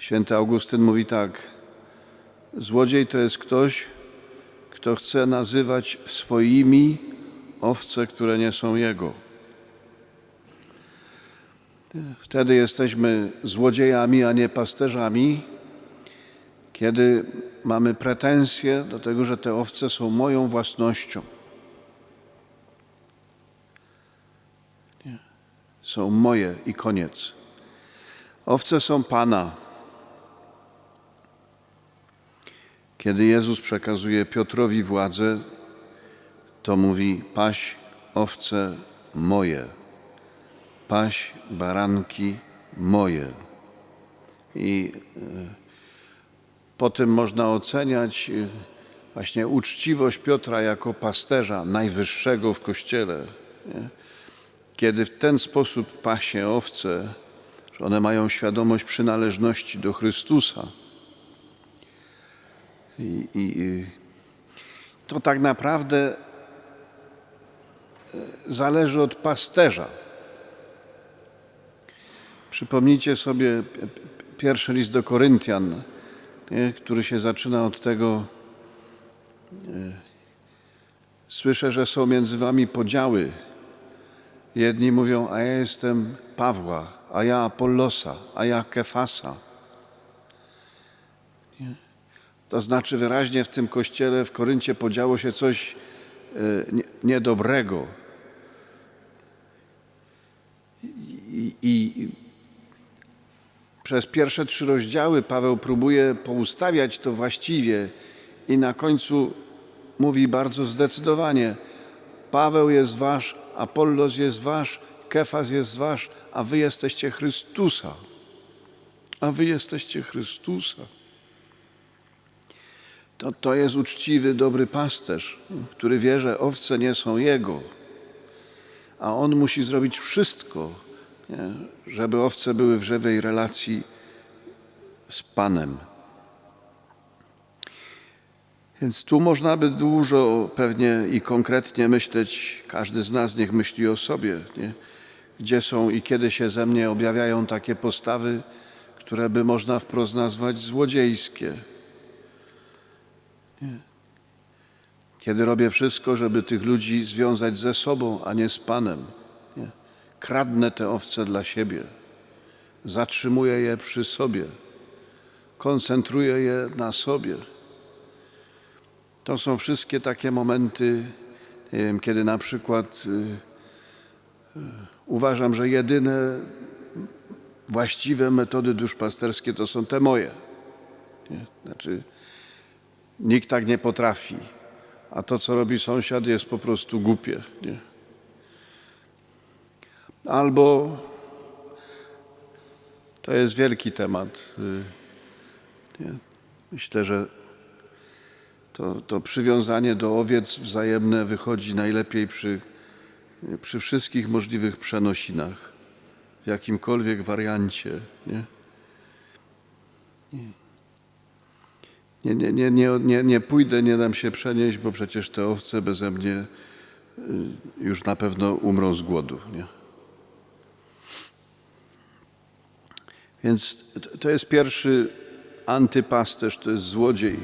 Święty Augustyn mówi tak: Złodziej to jest ktoś, kto chce nazywać swoimi owce, które nie są jego. Wtedy jesteśmy złodziejami, a nie pasterzami, kiedy mamy pretensje do tego, że te owce są moją własnością. Są moje i koniec. Owce są Pana. Kiedy Jezus przekazuje Piotrowi władzę, to mówi: Paś owce moje, paś baranki moje. I e, po tym można oceniać e, właśnie uczciwość Piotra jako pasterza najwyższego w kościele. Kiedy w ten sposób pasie owce, że one mają świadomość przynależności do Chrystusa. I, i, to tak naprawdę e, zależy od pasterza. Przypomnijcie sobie pierwszy list do Koryntian, który się zaczyna od tego. e, Słyszę, że są między wami podziały. Jedni mówią, a ja jestem Pawła, a ja Apollosa, a ja Kefasa. Nie? To znaczy wyraźnie w tym kościele w Koryncie podziało się coś e, nie- niedobrego. I, i przez pierwsze trzy rozdziały Paweł próbuje poustawiać to właściwie i na końcu mówi bardzo zdecydowanie: Paweł jest wasz, Apollos jest wasz, Kefas jest wasz, a wy jesteście Chrystusa. A wy jesteście Chrystusa. To, to jest uczciwy, dobry pasterz, który wie, że owce nie są jego, a on musi zrobić wszystko, nie, żeby owce były w żywej relacji z Panem. Więc tu można by dużo pewnie i konkretnie myśleć, każdy z nas niech myśli o sobie, nie? gdzie są i kiedy się ze mnie objawiają takie postawy, które by można wprost nazwać złodziejskie. Kiedy robię wszystko, żeby tych ludzi związać ze sobą, a nie z Panem. Nie? Kradnę te owce dla siebie, zatrzymuję je przy sobie, koncentruję je na sobie. To są wszystkie takie momenty, wiem, kiedy na przykład y, y, uważam, że jedyne właściwe metody duszpasterskie to są te moje. Nie? Znaczy, nikt tak nie potrafi, a to, co robi sąsiad, jest po prostu głupie. Nie? Albo to jest wielki temat. y, Nie? Myślę, że to, to przywiązanie do owiec wzajemne wychodzi najlepiej przy, przy wszystkich możliwych przenosinach, w jakimkolwiek wariancie. Nie, nie, nie, nie, nie, nie, nie pójdę, nie dam się przenieść, bo przecież te owce beze mnie y, już na pewno umrą z głodu. Nie? Więc to jest pierwszy antypasterz, to jest złodziej.